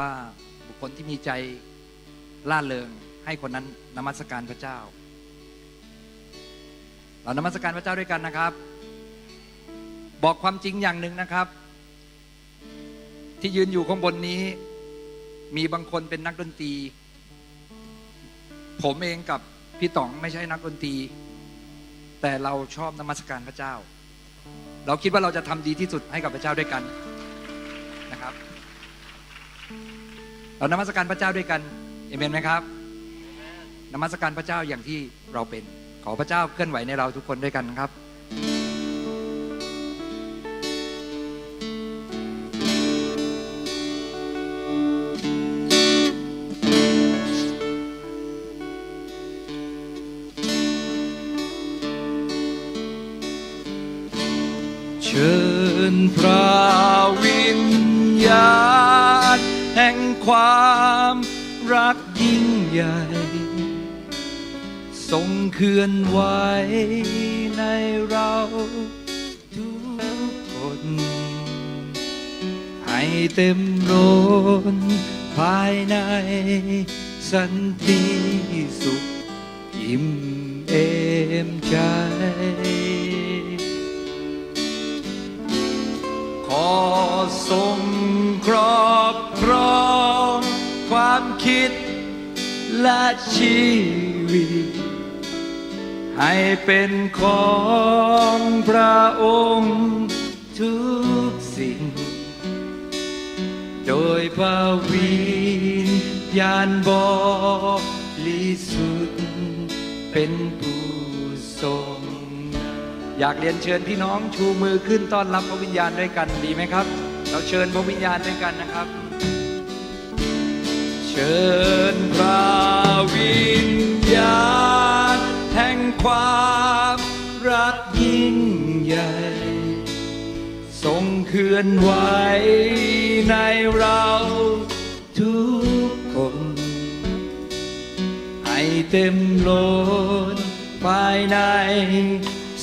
ว่าบุคคลที่มีใจล่าเริงให้คนนั้นนมัสการพระเจ้า เรานมัสการพระเจ้าด้วยกันนะครับ บอกความจริงอย่างหนึ่งนะครับ ที่ยืนอยู่ข้างบนนี้ มีบางคนเป็นนักดนตรี ผมเองกับพี่ต๋องไม่ใช่นักดนตรี แต่เราชอบนมัสการพระเจ้า เราคิดว่าเราจะทำดีที่สุดให้กับพระเจ้าด้วยกันนะครับ เรานมัสการพระเจ้าด้วยกันเอเมนไหมครับนมัสการพระเจ้าอย่างที่เราเป็น ขอพระเจ้าเคลื่อนไหวในเราทุกคนด้วยกันครับเชิญพระวิญญาณ ความรักยิ่งใหญ่ ทรงเคลื่อนไหวในเราทุกคน ให้เต็มล้นภายในสันติสุขอิ่มเอมใจ ขอทรงครอบครอง คิดและชีวิต ให้เป็นของพระองค์ทุกสิ่ง โดยพระวิญญาณบริสุทธิ์เป็นผู้ทรงอยากเรียนเชิญพี่น้องชูมือขึ้นต้อนรับพระวิญญาณด้วยกันดีไหมครับ เราเชิญพระวิญญาณด้วยกันนะครับ เชิญพระวิญญาณแห่งความรักยิ่งใหญ่ ทรงเคลื่อนไหวในเราทุกคน ให้เต็มล้นภายใน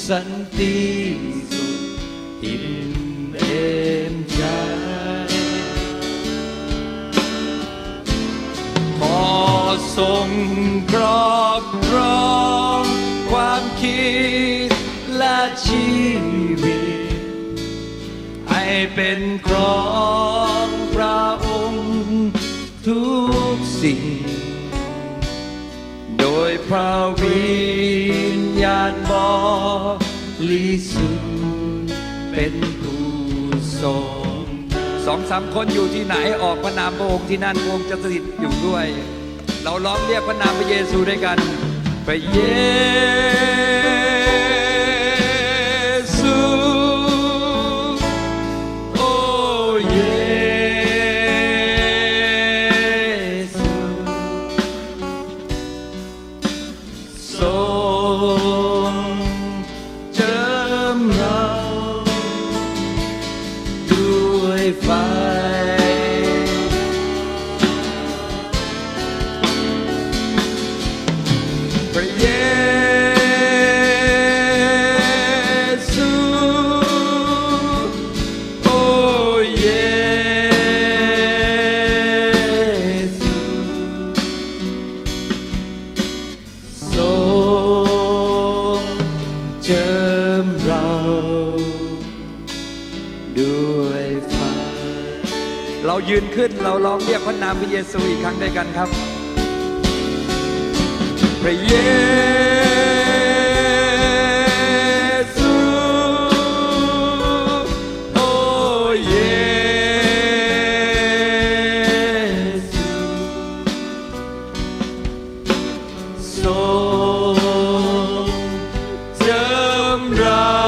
สันติสุขอิ่มเอ ทรงครอบครองความคิดและชีวิต ให้เป็นของพระองค์ทุกสิ่ง โดยพระวิญญาณบริสุเป็นผู้ทรงสองสามคนอยู่ที่ไหนออกพระนามพระองค์ที่นั่นพระองค์จะสถิตอยู่ด้วย เราร้องเรียกพระนามพระเยซูด้วยกัน พระเยซูโอ้เยซูทรงเจิมเราด้วยไฟ เรายืนขึ้นเราลองเรียกพระนามพระเยซูอีกครั้งด้วยกันครับ พระเยซูโอ้เยซูทรงเจิมเรา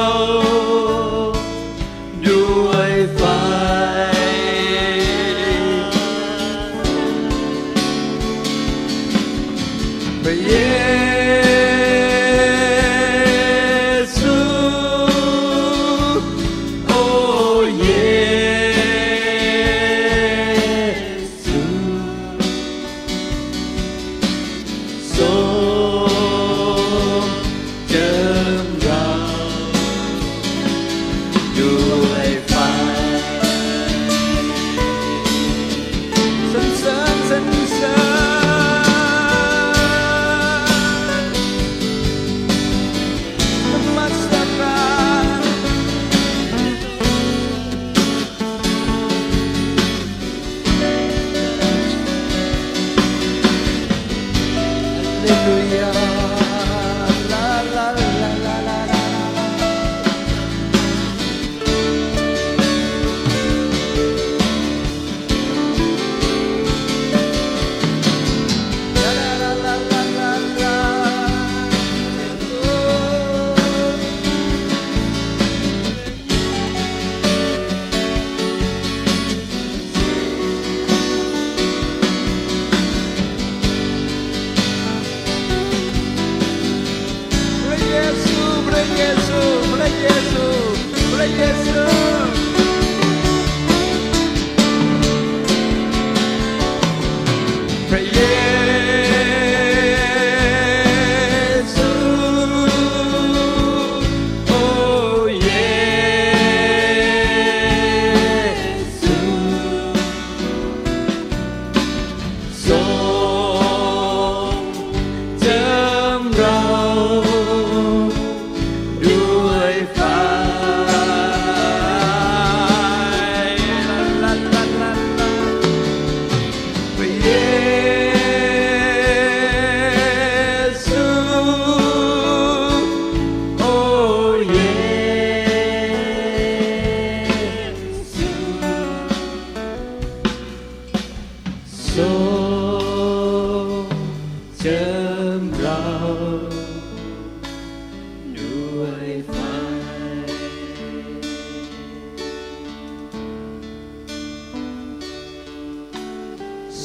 Hallelujah.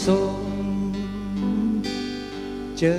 sống chờ